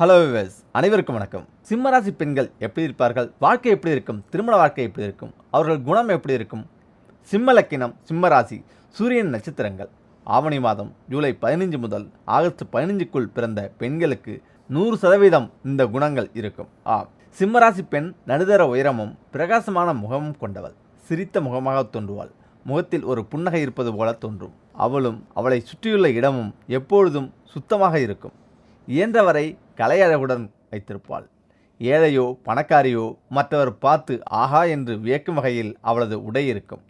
Hello wives அனைவருக்கும் வணக்கம். சிம்மராசி பெண்கள் எப்படி இருப்பார்கள்? வாழ்க்கை எப்படி இருக்கும்? திருமண வாழ்க்கை எப்படி இருக்கும்? அவர்கள் குணம் எப்படி இருக்கும்? சிம்ம லக்கினம் சிம்மராசி சூரியன் நட்சத்திரங்கள். ஆவணி மாதம் ஜூலை பதினைஞ்சு முதல் ஆகஸ்ட் பதினஞ்சுக்குள் பிறந்த பெண்களுக்கு நூறு சதவீதம் இந்த குணங்கள் இருக்கும். ஆம் சிம்மராசி பெண் நடுதர உயரமும் பிரகாசமான முகமும் கொண்டவள். சிரித்த முகமாக தோன்றுவாள். முகத்தில் ஒரு புன்னகை இருப்பது போல தோன்றும். அவளும் அவளை சுற்றியுள்ள இடமும் எப்பொழுதும் சுத்தமாக இருக்கும். இயன்றவரை கலையழகுடன் வைத்திருப்பாள். ஏழையோ பணக்காரியோ மற்றவர் பார்த்து ஆஹா என்று வியக்கும் வகையில் அவளது உடை இருக்கும்.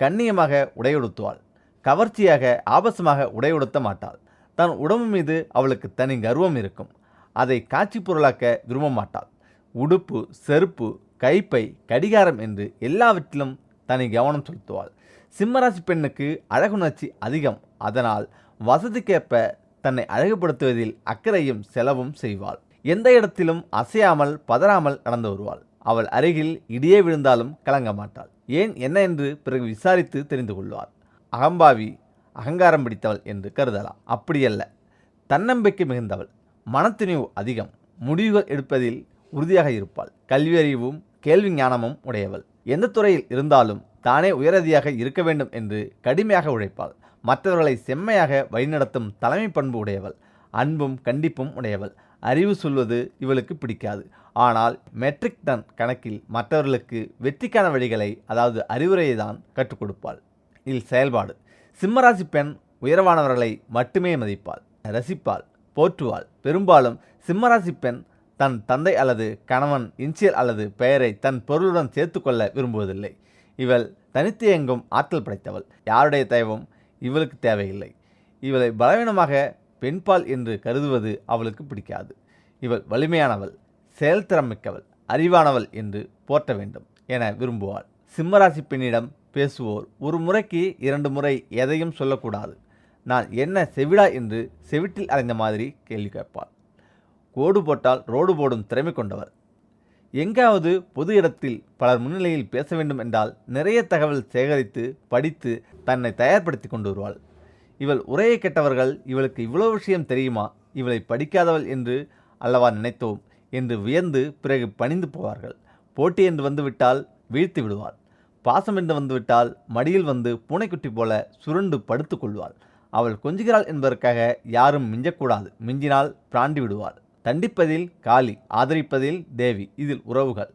கண்ணியமாக உடையுடுத்துவாள் கவர்ச்சியாக ஆபசமாக உடையுடுத்த மாட்டாள். தன் உடம்பு மீது அவளுக்கு தனி கர்வம் இருக்கும். அதை காட்சி பொருளாக்க விரும்ப மாட்டாள். உடுப்பு செருப்பு கைப்பை கடிகாரம் என்று எல்லாவற்றிலும் தனி கவனம் செலுத்துவாள். சிம்மராசி பெண்ணுக்கு அழகுணர்ச்சி அதிகம். அதனால் வசதிக்கேற்ப தன்னை அழகுபடுத்துவதில் அக்கறையும் செலவும் செய்வாள். எந்த இடத்திலும் அசையாமல் பதறாமல் நடந்து வருவாள். அவள் அருகில் இடியே விழுந்தாலும் கலங்க மாட்டாள். ஏன் என்ன என்று பிறகு விசாரித்து தெரிந்து கொள்வாள். அகம்பாவி அகங்காரம் பிடித்தவள் என்று கருதலாம். அப்படியல்ல. தன்னம்பிக்கை மிகுந்தவள். மனத்துணிவு அதிகம். முடிவுகள் எடுப்பதில் உறுதியாக இருப்பாள். கல்வியறிவும் கேள்வி ஞானமும் உடையவள். எந்த துறையில் இருந்தாலும் தானே உயரதியாக இருக்க வேண்டும் என்று கடுமையாக உழைப்பாள். மற்றவர்களை செம்மையாக வழிநடத்தும் தலைமை பண்பு உடையவள். அன்பும் கண்டிப்பும் உடையவள். அறிவு சொல்வது இவளுக்கு பிடிக்காது. ஆனால் மெட்ரிக் டன் கணக்கில் மற்றவர்களுக்கு வெற்றிக்கான வழிகளை அதாவது அறிவுரையை தான் கற்றுக் கொடுப்பாள். இதில் செயல்பாடு. சிம்மராசி பெண் உயர்வானவர்களை மட்டுமே மதிப்பாள் ரசிப்பாள் போற்றுவாள். பெரும்பாலும் சிம்மராசி பெண் தன் தந்தை அல்லது கணவன் இன்சியல் அல்லது பெயரை தன் பொருளுடன் சேர்த்துக்கொள்ள விரும்புவதில்லை. இவள் தனித்து எங்கும் ஆற்றல் படைத்தவள். யாருடைய தயவும் இவளுக்கு தேவையில்லை. இவளை பலவீனமாக பெண்பால் என்று கருதுவது அவளுக்கு பிடிக்காது. இவள் வலிமையானவள் செயல்திறம் மிக்கவள் அறிவானவள் என்று போற்ற வேண்டும் என விரும்புவாள். சிம்மராசி பெண்ணிடம் பேசுவோர் ஒரு முறைக்கு இரண்டு முறை எதையும் சொல்லக்கூடாது. நான் என்ன செவிடா என்று செவிட்டில் அடைந்த மாதிரி கேள்வி கேட்பாள். கோடு போட்டால் ரோடு போடும் திறமை கொண்டவர் எங்காவது பொது இடத்தில் பலர் முன்னிலையில் பேச வேண்டும் என்றால் நிறைய தகவல் சேகரித்து படித்து தன்னை தயார்படுத்தி கொண்டு வருவாள். இவள் உரையை கெட்டவர்கள் இவளுக்கு இவ்வளோ விஷயம் தெரியுமா? இவளை படிக்காதவள் என்று அல்லவா நினைத்தோம்? என்று வியந்து பிறகு பணிந்து போவார்கள். போட்டி என்று வந்துவிட்டால் வீழ்த்தி விடுவாள். பாசம் என்று வந்துவிட்டால் மடியில் வந்து பூனைக்குட்டி போல சுருண்டு படுத்து கொள்வாள். அவள் கொஞ்சுகிறாள் என்பதற்காக யாரும் மிஞ்சக்கூடாது. மிஞ்சினால் பிராண்டி விடுவாள். தண்டிப்பதில் காளி ஆதரிப்பதில் தேவி. இதில் உறவுகள்.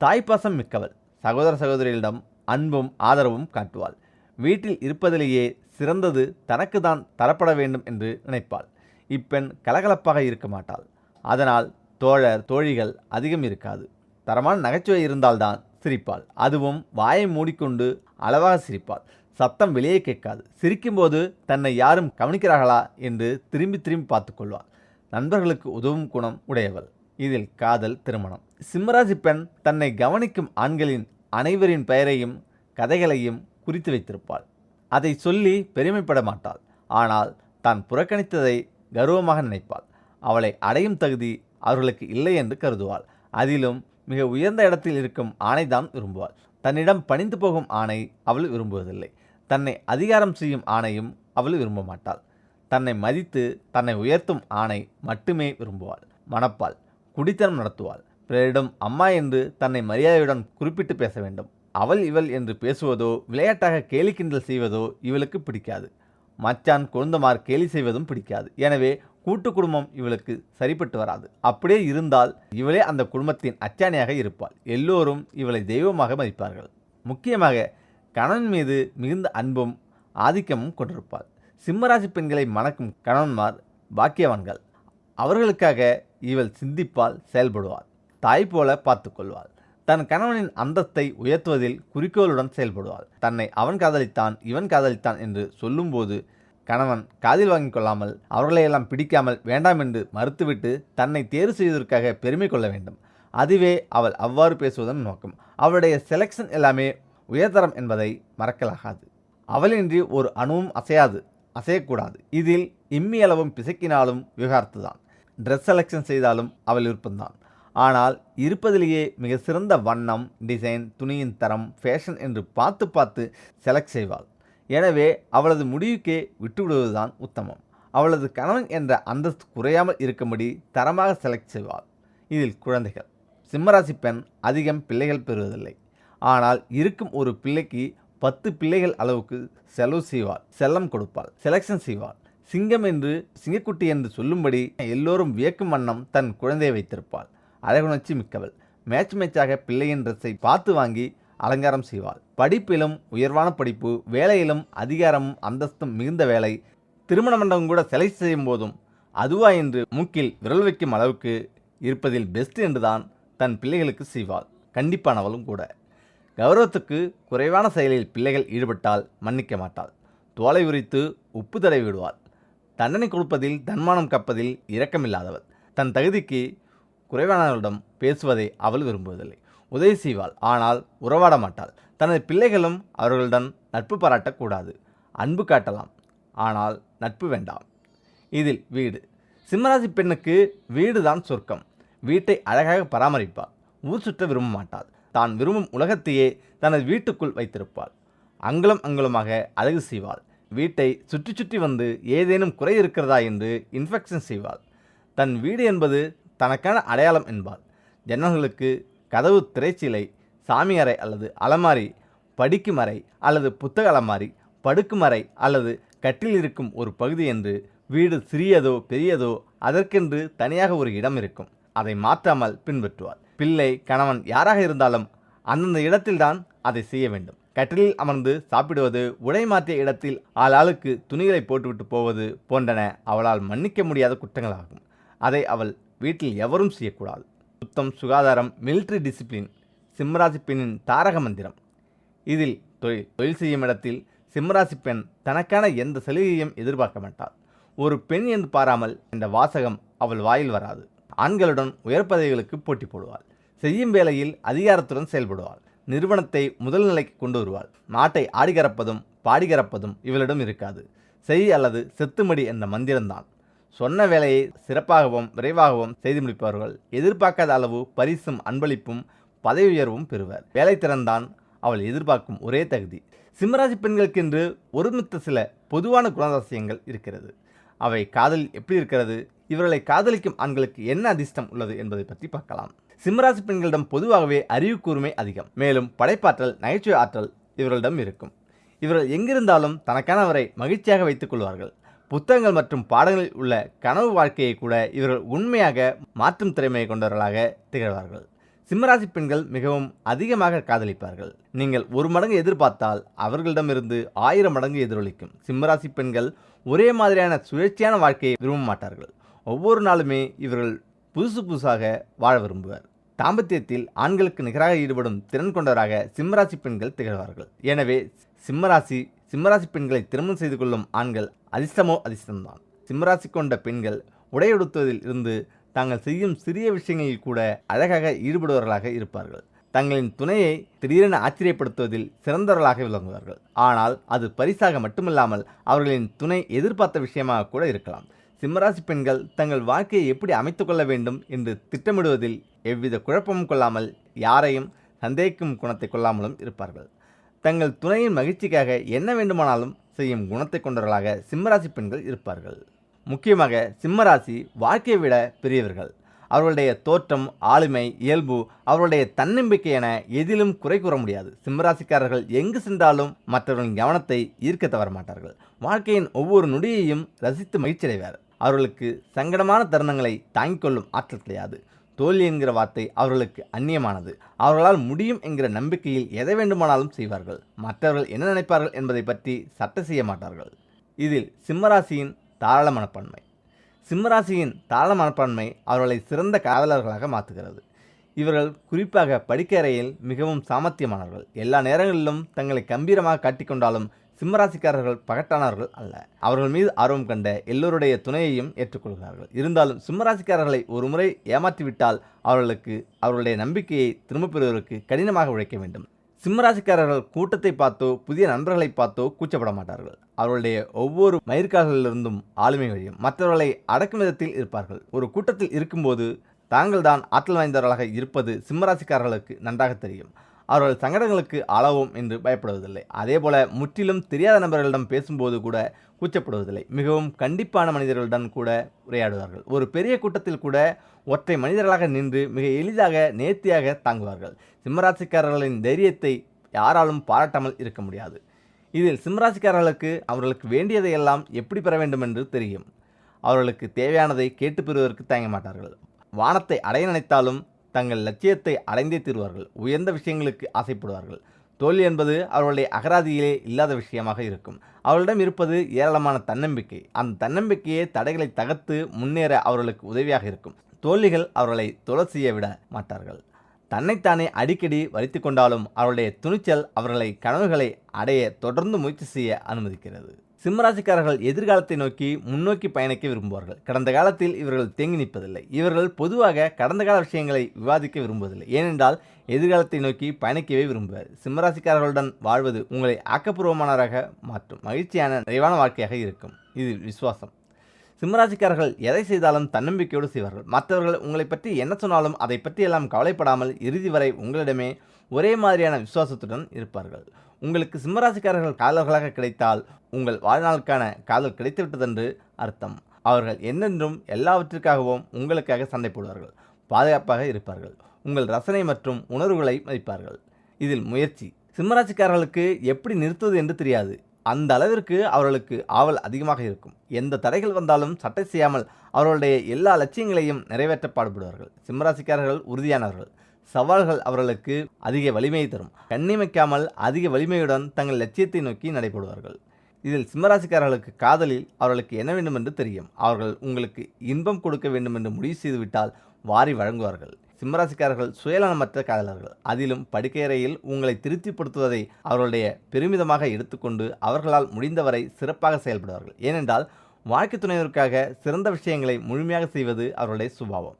தாய்ப்பாசம் மிக்கவள் சகோதர சகோதரிகளிடம் அன்பும் ஆதரவும் காட்டுவாள். வீட்டில் இருப்பதிலேயே சிறந்தது தனக்கு தான் தரப்பட வேண்டும் என்று நினைப்பாள். இப்பெண் கலகலப்பாக இருக்க மாட்டாள். அதனால் தோழர் தோழிகள் அதிகம் இருக்காது. தரமான நகைச்சுவை இருந்தால்தான் சிரிப்பாள். அதுவும் வாயை மூடிக்கொண்டு அளவாக சிரிப்பாள். சத்தம் வெளியே கேட்காது. சிரிக்கும்போது தன்னை யாரும் கவனிக்கிறார்களா என்று திரும்பி திரும்பி பார்த்து கொள்வாள். நண்பர்களுக்கு உதவும் குணம் உடையவள். இதில் காதல் திருமணம். சிம்மராசி பெண் தன்னை கவனிக்கும் ஆண்களின் அனைவரின் பெயரையும் கதைகளையும் குறித்து வைத்திருப்பாள். அதை சொல்லி பெருமைப்பட மாட்டாள். ஆனால் தான் புறக்கணித்ததை கர்வமாக நினைப்பாள். அவளை அடையும் தகுதி அவர்களுக்கு இல்லை என்று கருதுவாள். அதிலும் மிக உயர்ந்த இடத்தில் இருக்கும் ஆணைதான் விரும்புவாள். தன்னிடம் பணிந்து போகும் ஆணை அவள் விரும்புவதில்லை. தன்னை அதிகாரம் செய்யும் ஆணையும் அவள் விரும்ப மாட்டாள். தன்னை மதித்து தன்னை உயர்த்தும் ஆணை மட்டுமே விரும்புவாள். மணப்பாள் குடித்தனம் நடத்துவாள். பிறரிடம் அம்மா என்று தன்னை மரியாதையுடன் குறிப்பிட்டு பேச வேண்டும். அவள் இவள் என்று பேசுவதோ விளையாட்டாக கேலி கிண்டல் செய்வதோ இவளுக்கு பிடிக்காது. மச்சான் கொழுந்தமார் கேலி செய்வதும் பிடிக்காது. எனவே கூட்டு குடும்பம் இவளுக்கு சரிப்பட்டு வராது. அப்படியே இருந்தால் இவளே அந்த குடும்பத்தின் அச்சாணியாக இருப்பாள். எல்லோரும் இவளை தெய்வமாக மதிப்பார்கள். முக்கியமாக கணவன் மீது மிகுந்த அன்பும் ஆதிக்கமும் கொண்டிருப்பாள். சிம்மராசி பெண்களை மணக்கும் கணவன்மார் பாக்கியவான்கள். அவர்களுக்காக இவள் சிந்திப்பால் செயல்படுவாள். தாய் போல பார்த்துக்கொள்வாள். தன் கணவனின் அந்தஸ்தை உயர்த்துவதில் குறிக்கோளுடன் செயல்படுவாள். தன்னை அவன் காதலித்தான் இவன் காதலித்தான் என்று சொல்லும்போது கணவன் காதில் வாங்கிக் கொள்ளாமல் அவர்களையெல்லாம் பிடிக்காமல் வேண்டாம் என்று மறுத்துவிட்டு தன்னை தேர்வு செய்வதற்காக பெருமை கொள்ள வேண்டும். அதுவே அவள் அவ்வாறு பேசுவதன் நோக்கம். அவளுடைய செலெக்ஷன் எல்லாமே உயர்தரம் என்பதை மறக்கலாகாது. அவளின்றி ஒரு அணுவும் அசையாது. அசையக்கூடாது. இதில் இம்மி அளவும் பிசைக்கினாலும் விவகாரத்து தான் ட்ரெஸ் செலெக்ஷன் செய்தாலும் அவள் விருப்பம்தான். ஆனால் இருப்பதிலேயே மிக சிறந்த வண்ணம் டிசைன் துணியின் தரம் ஃபேஷன் என்று பார்த்து பார்த்து செலக்ட் செய்வாள். எனவே அவளது முடிவுக்கே விட்டுவிடுவதுதான் உத்தமம். அவளது கணவன் என்ற அந்தஸ்து குறையாமல் இருக்கும்படி தரமாக செலக்ட் செய்வாள். இதில் குழந்தைகள். சிம்மராசி பெண் அதிகம் பிள்ளைகள் பெறுவதில்லை. ஆனால் இருக்கும் ஒரு பிள்ளைக்கு பத்து பிள்ளைகள் அளவுக்கு செலவு செய்வாள் செல்லம் கொடுப்பாள் செலெக்ஷன் செய்வாள். சிங்கம் என்று சிங்கக்குட்டி என்று சொல்லும்படி எல்லோரும் வியக்கும் வண்ணம் தன் குழந்தையை வைத்திருப்பாள். அழகுணர்ச்சி மிக்கவள். மேட்ச் மேட்சாக பிள்ளையின் ட்ரெஸ்ஸை பார்த்து வாங்கி அலங்காரம் செய்வாள். படிப்பிலும் உயர்வான படிப்பு வேலையிலும் அதிகாரமும் அந்தஸ்தும் மிகுந்த வேலை. திருமண மண்டபம் கூட செலை செய்யும் போதும் அதுவா என்று மூக்கில் விரல் வைக்கும் அளவுக்கு இருப்பதில் பெஸ்ட் என்றுதான் தன் பிள்ளைகளுக்கு செய்வாள். கண்டிப்பானவளும் கூட. கௌரவத்துக்கு குறைவான செயலில் பிள்ளைகள் ஈடுபட்டால் மன்னிக்க மாட்டாள். தோலை உரித்து உப்பு தடவி விடுவாள். தண்டனை கொடுப்பதில் தன்மானம் கப்பதில் இரக்கமில்லாதவள். தன் தகுதிக்கு குறைவானவர்களிடம் பேசுவதை அவள் விரும்புவதில்லை. உதவி செய்வாள் ஆனால் உறவாட மாட்டாள். தனது பிள்ளைகளும் அவர்களுடன் நட்பு பாராட்டக்கூடாது. அன்பு காட்டலாம் ஆனால் நட்பு வேண்டாம். இதில் வீடு. சிம்மராசி பெண்ணுக்கு வீடு தான் சொர்க்கம். வீட்டை அழகாக பராமரிப்பாள். ஊர் சுற்ற விரும்ப மாட்டாள் தான் விரும்பும் உலகத்தையே தனது வீட்டுக்குள் வைத்திருப்பாள். அங்குலம் அங்குலமாக அழகு செய்வாள். வீட்டை சுற்றி சுற்றி வந்து ஏதேனும் குறை இருக்கிறதா என்று இன்ஃபெக்ஷன் செய்வாள். தன் வீடு என்பது தனக்கான அடையாளம் என்பாள். ஜன்னல்களுக்கு கதவு திரைச்சீலை சாமி அறை அல்லது அலமாரி படிக்கும் அறை அல்லது புத்தக அலமாரி படுக்கும் அறை அல்லது கட்டில் இருக்கும் ஒரு பகுதி என்று வீடு சிறியதோ பெரியதோ அதற்கென்று தனியாக ஒரு இடம் இருக்கும். அதை மாற்றாமல் பின்பற்றுவார் பிள்ளை கணவன் யாராக இருந்தாலும் அந்தந்த இடத்தில்தான் அதை செய்ய வேண்டும். கட்டிலில் அமர்ந்து சாப்பிடுவது உடை மாற்றிய இடத்தில் ஆளாளுக்கு துணிகளை போட்டுவிட்டு போவது போன்றன அவளால் மன்னிக்க முடியாத குற்றங்களாகும். அதை அவள் வீட்டில் எவரும் செய்யக்கூடாது. சுத்தம் சுகாதாரம் மிலிட்ரி டிசிப்ளின் சிம்மராசி பெண்ணின் தாரக மந்திரம். இதில் தொழில் தொழில் செய்யும் இடத்தில் சிம்மராசி பெண் தனக்கான எந்த சலுகையும் எதிர்பார்க்க மாட்டாள். ஒரு பெண் என்று பாராமல் இந்த வாசகம் அவள் வாயில் வராது. ஆண்களுடன் உயர் பதவிகளுக்கு போட்டி போடுவாள். செய்யும் வேளையில் அதிகாரத்துடன் செயல்படுவாள். நிறுவனத்தை முதல் நிலைக்கு கொண்டு வருவாள். நாட்டை ஆடிகரப்பதும் பாடிகரப்பதும் இவளிடம் இருக்காது. செய் அல்லது செத்துமடி என்ற மந்திரம்தான். சொன்ன வேலையை சிறப்பாகவும் விரைவாகவும் செய்து முடிப்பவர்கள் எதிர்பார்க்காத அளவு பரிசும் அன்பளிப்பும் பதவி உயர்வும் பெறுவர். வேலை திறன்தான் அவள் எதிர்பார்க்கும் ஒரே தகுதி. சிம்மராசி பெண்களுக்கென்று ஒருமித்த சில பொதுவான குணாதிசயங்கள் இருக்கிறது. அவை காதல் எப்படி இருக்கிறது? இவர்களை காதலிக்கும் ஆண்களுக்கு என்ன அதிர்ஷ்டம் உள்ளது என்பதை பற்றி பார்க்கலாம். சிம்மராசி பெண்களிடம் பொதுவாகவே அறிவு கூர்மை அதிகம். மேலும் படைப்பாற்றல் நகைச்சுவை ஆற்றல் இவர்களிடம் இருக்கும். இவர்கள் எங்கிருந்தாலும் தனக்கானவரை மகிழ்ச்சியாக வைத்துக் கொள்வார்கள். புத்தகங்கள் மற்றும் பாடங்களில் உள்ள கனவு வாழ்க்கையை கூட இவர்கள் உண்மையாக மாற்றும் திறமையை கொண்டவர்களாக திகழ்வார்கள். சிம்மராசி பெண்கள் மிகவும் அதிகமாக காதலிப்பார்கள். நீங்கள் ஒரு மடங்கு எதிர்பார்த்தால் அவர்களிடமிருந்து ஆயிரம் மடங்கு எதிரொலிக்கும். சிம்மராசி பெண்கள் ஒரே மாதிரியான சுழற்சியான வாழ்க்கையை விரும்ப மாட்டார்கள் ஒவ்வொரு நாளுமே இவர்கள் புதுசு புதுசாக வாழ விரும்புவர். தாம்பத்தியத்தில் ஆண்களுக்கு நிகராக ஈடுபடும் திறன் கொண்டவராக சிம்மராசி பெண்கள் திகழ்வார்கள். எனவே சிம்மராசி சிம்மராசி பெண்களை திருமணம் செய்து கொள்ளும் ஆண்கள் அதிர்ஷ்டமோ அதிர்ஷ்டம்தான். சிம்மராசி கொண்ட பெண்கள் உடையுடுத்துவதில் இருந்து தாங்கள் செய்யும் சிறிய விஷயங்களில் கூட அழகாக ஈடுபடுபவர்களாக இருப்பார்கள். தங்களின் துணையை திடீரென ஆச்சரியப்படுத்துவதில் சிறந்தவர்களாக விளங்குவார்கள். ஆனால் அது பரிசாக மட்டுமில்லாமல் அவர்களின் துணை எதிர்பார்த்த விஷயமாக கூட இருக்கலாம். சிம்மராசி பெண்கள் தங்கள் வாழ்க்கையை எப்படி அமைத்து கொள்ள வேண்டும் என்று திட்டமிடுவதில் எவ்வித குழப்பமும் கொள்ளாமல் யாரையும் சந்தேகிக்கும் குணத்தை கொள்ளாமலும் இருப்பார்கள். தங்கள் துணையின் மகிழ்ச்சிக்காக என்ன வேண்டுமானாலும் செய்யும் குணத்தை கொண்டவர்களாக சிம்மராசி பெண்கள் இருப்பார்கள். முக்கியமாக சிம்மராசி வாழ்க்கையை விட பெரியவர்கள். அவர்களுடைய தோற்றம் ஆளுமை இயல்பு அவர்களுடைய தன்னம்பிக்கை என எதிலும் குறை கூற முடியாது. சிம்மராசிக்காரர்கள் எங்கு சென்றாலும் மற்றவர்களின் கவனத்தை ஈர்க்க தவற மாட்டார்கள். வாழ்க்கையின் ஒவ்வொரு நொடியையும் ரசித்து மகிழ்ச்சியடைவார். அவர்களுக்கு சங்கடமான தருணங்களை தாங்கிக் கொள்ளும் ஆற்றல் கிடையாது. தோல்வி என்கிற வார்த்தை அவர்களுக்கு அந்நியமானது. அவர்களால் முடியும் என்கிற நம்பிக்கையில் எதை வேண்டுமானாலும் செய்வார்கள். மற்றவர்கள் என்ன நினைப்பார்கள் என்பதை பற்றி சட்டை செய்ய மாட்டார்கள். இதில் சிம்மராசியின் தாராள மனப்பான்மை. சிம்மராசியின் தாராள மனப்பான்மை அவர்களை சிறந்த காதலர்களாக மாற்றுகிறது. இவர்கள் குறிப்பாக படிக்க அறையில் மிகவும் சாமர்த்தியமானவர்கள். எல்லா நேரங்களிலும் தங்களை கம்பீரமாக காட்டிக்கொண்டாலும் சிம்மராசிக்காரர்கள் பகட்டானவர்கள் அல்ல. அவர்கள் மீது ஆர்வம் கண்ட எல்லோருடைய துணையையும் ஏற்றுக்கொள்கிறார்கள். இருந்தாலும் சிம்மராசிக்காரர்களை ஒரு முறை ஏமாற்றிவிட்டால் அவர்களுக்கு அவர்களுடைய நம்பிக்கையை திரும்பப் பெறுவதற்கு கடினமாக உழைக்க வேண்டும். சிம்மராசிக்காரர்கள் கூட்டத்தை பார்த்தோ புதிய நண்பர்களை பார்த்தோ கூச்சப்பட மாட்டார்கள். அவர்களுடைய ஒவ்வொரு மயிர்கால்களிலிருந்தும் ஆளுமை வழியும். மற்றவர்களை அடக்கும் விதத்தில் இருப்பார்கள். ஒரு கூட்டத்தில் இருக்கும்போது தாங்கள்தான் ஆற்றல் வாய்ந்தவர்களாக இருப்பது சிம்மராசிக்காரர்களுக்கு நன்றாக தெரியும். அவர்கள் சங்கடங்களுக்கு அளவும் என்று பயப்படுவதில்லை. அதேபோல முற்றிலும் தெரியாத நபர்களிடம் பேசும்போது கூட கூச்சப்படுவதில்லை. மிகவும் கண்டிப்பான மனிதர்களுடன் கூட உரையாடுவார்கள். ஒரு பெரிய கூட்டத்தில் கூட ஒற்றை மனிதர்களாக நின்று மிக எளிதாக நேர்த்தியாக தாங்குவார்கள். சிம்மராசிக்காரர்களின் தைரியத்தை யாராலும் பாராட்டாமல் இருக்க முடியாது. இதில் சிம்மராசிக்காரர்களுக்கு அவர்களுக்கு வேண்டியதையெல்லாம் எப்படி பெற வேண்டும் என்று தெரியும். அவர்களுக்கு தேவையானதை கேட்டு பெறுவதற்கு தயங்க மாட்டார்கள். வானத்தை அடைய நினைத்தாலும் தங்கள் லட்சியத்தை அடைந்தே தீருவார்கள். உயர்ந்த விஷயங்களுக்கு ஆசைப்படுவார்கள். தோல்வி என்பது அவர்களுடைய அகராதியிலே இல்லாத விஷயமாக இருக்கும். அவர்களிடம் இருப்பது ஏராளமான தன்னம்பிக்கை. அந்த தன்னம்பிக்கையே தடைகளை தகர்த்து முன்னேற அவர்களுக்கு உதவியாக இருக்கும். தோல்விகள் அவர்களை தொலை செய்ய விட மாட்டார்கள். தன்னைத்தானே அடிக்கடி வலித்து கொண்டாலும் அவருடைய துணிச்சல் அவர்களை கனவுகளை அடைய தொடர்ந்து முயற்சி செய்ய அனுமதிக்கிறது. சிம்மராசிக்காரர்கள் எதிர்காலத்தை நோக்கி முன்னோக்கி பயணிக்க விரும்புவார்கள். கடந்த காலத்தில் இவர்கள் தேங்கி நிற்பதில்லை. இவர்கள் பொதுவாக கடந்த கால விஷயங்களை விவாதிக்க விரும்புவதில்லை. ஏனென்றால் எதிர்காலத்தை நோக்கி பயணிக்கவே விரும்புவார். சிம்மராசிக்காரர்களுடன் வாழ்வது உங்களை ஆக்கப்பூர்வமானவராக மாற்றும். மகிழ்ச்சியான நிறைவான வாழ்க்கையாக இருக்கும். இது விசுவாசம். சிம்மராசிக்காரர்கள் எதை செய்தாலும் தன்னம்பிக்கையோடு செய்வார்கள். மற்றவர்கள் உங்களை பற்றி என்ன சொன்னாலும் அதை பற்றியெல்லாம் கவலைப்படாமல் இறுதி வரை உங்களிடமே ஒரே மாதிரியான விசுவாசத்துடன் இருப்பார்கள். உங்களுக்கு சிம்மராசிக்காரர்கள் காதலர்களாக கிடைத்தால் உங்கள் வாழ்நாளுக்கான காதல் கிடைத்துவிட்டதென்று அர்த்தம். அவர்கள் என்னென்றும் எல்லாவற்றிற்காகவும் உங்களுக்காக சண்டை போடுவார்கள் பாதுகாப்பாக இருப்பார்கள் உங்கள் ரசனை மற்றும் உணர்வுகளை மதிப்பார்கள். இதில் முயற்சி. சிம்மராசிக்காரர்களுக்கு எப்படி நிறுத்துவது என்று தெரியாது. அந்த அளவிற்கு அவர்களுக்கு ஆவல் அதிகமாக இருக்கும். எந்த தடைகள் வந்தாலும் சட்டை செய்யாமல் அவர்களுடைய எல்லா லட்சியங்களையும் நிறைவேற்ற பாடுபடுவார்கள். சிம்மராசிக்காரர்கள் உறுதியானவர்கள். சவால்கள் அவர்களுக்கு அதிக வலிமையை தரும். கண்ணிமைக்காமல் அதிக வலிமையுடன் தங்கள் லட்சியத்தை நோக்கி நடைபெறுவார்கள். இதில் சிம்மராசிக்காரர்களுக்கு காதலில் அவர்களுக்கு என்ன வேண்டும் என்று தெரியும். அவர்கள் உங்களுக்கு இன்பம் கொடுக்க வேண்டும் என்று முடிவு செய்துவிட்டால் வாரி வழங்குவார்கள். சிம்மராசிக்காரர்கள் சுயநலமற்ற காதலர்கள். அதிலும் படுக்கையறையில் உங்களை திருப்திப்படுத்துவதை அவர்களுடைய பெருமிதமாக எடுத்துக்கொண்டு அவர்களால் முடிந்தவரை சிறப்பாக செயல்படுவார்கள். ஏனென்றால் வாழ்க்கை துணைவருக்காக சிறந்த விஷயங்களை முழுமையாக செய்வது அவர்களுடைய சுபாவம்.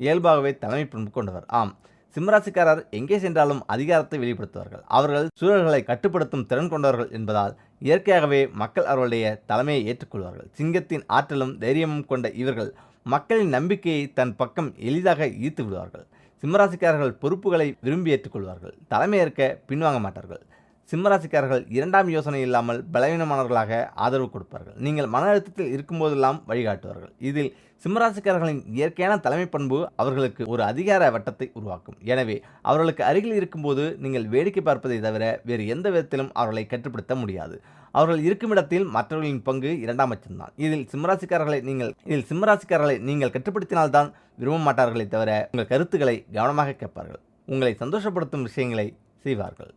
இயல்பாகவே தலைமை பண்பு கொண்டவர். ஆம். சிம்மராசிக்காரர் எங்கே சென்றாலும் அதிகாரத்தை வெளிப்படுத்துவார்கள். அவர்கள் சூழல்களை கட்டுப்படுத்தும் திறன் கொண்டவர்கள் என்பதால் இயற்கையாகவே மக்கள் அவர்களுடைய தலைமையை ஏற்றுக்கொள்வார்கள். சிங்கத்தின் ஆற்றலும் தைரியமும் கொண்ட இவர்கள் மக்களின் நம்பிக்கையை தன் பக்கம் எளிதாக ஈர்த்து விடுவார்கள். சிம்மராசிக்காரர்கள் பொறுப்புகளை விரும்பி ஏற்றுக்கொள்வார்கள். தலைமையேற்க பின்வாங்க மாட்டார்கள். சிம்மராசிக்காரர்கள் இரண்டாம் யோசனை இல்லாமல் பலவீனமானவர்களாக ஆதரவு கொடுப்பார்கள். நீங்கள் மன அழுத்தத்தில் இருக்கும்போதெல்லாம் வழிகாட்டுவார்கள். இதில் சிம்மராசிக்காரர்களின் இயற்கையான தலைமை பண்பு அவர்களுக்கு ஒரு அதிகார வட்டத்தை உருவாக்கும். எனவே அவர்களுக்கு அருகில் இருக்கும்போது நீங்கள் வேடிக்கை பார்ப்பதை தவிர வேறு எந்த விதத்திலும் அவர்களை கட்டுப்படுத்த முடியாது. அவர்கள் இருக்கும் இடத்தில் மற்றவர்களின் பங்கு இரண்டாம் பட்சம்தான் இதில் சிம்மராசிக்காரர்களை நீங்கள் இதில் சிம்மராசிக்காரர்களை நீங்கள் கட்டுப்படுத்தினால்தான் விரும்ப மாட்டார்களே தவிர உங்கள் கருத்துக்களை கவனமாக கேட்பார்கள். உங்களை சந்தோஷப்படுத்தும் விஷயங்களை செய்வார்கள்.